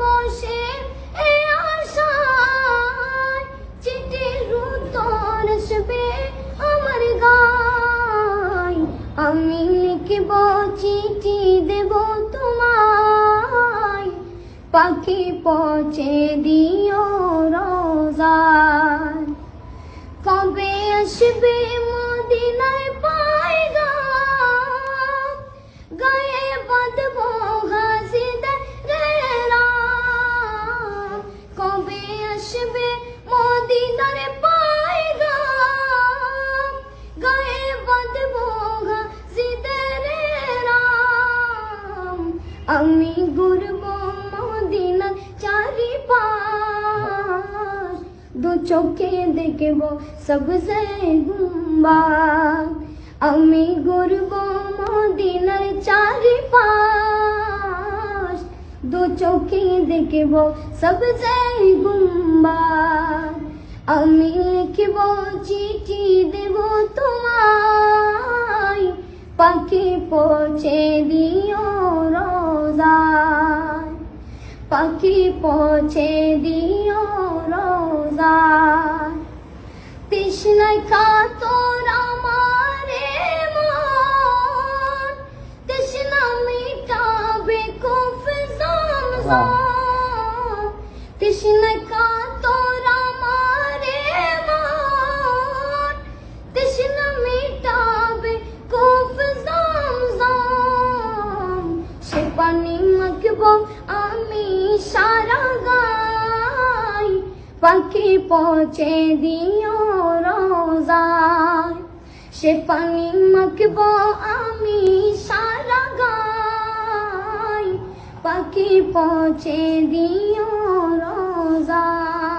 বসে এ আশায় চিঠি উত্তর আসবে আমার আমি লিখব চিঠি, দেব তোমায়। পাখি পৌঁছে দিও রোজায়। কবে আসবে চারিপাশ দু চোখে দেখব সবসে গুম্বাদ আমি ঘুরব মদিনার চারিপাশ দু চোখে দেখব সবসে গুম্বাদ আমি লিখব চিঠি দেব তোমায় পাখি পৌঁছে দিও রোজায় পাখি পৌঁছে দিও রোজায় তৃষ্ণায় কাতর আমারে মন। তৃষ্ণা মিটাবে খুব জমজম পাখি পৌঁছে দিও রোজায়। সে পানি মাখব আমি সারা গাই পাখি পৌঁছে দিও রোজায়।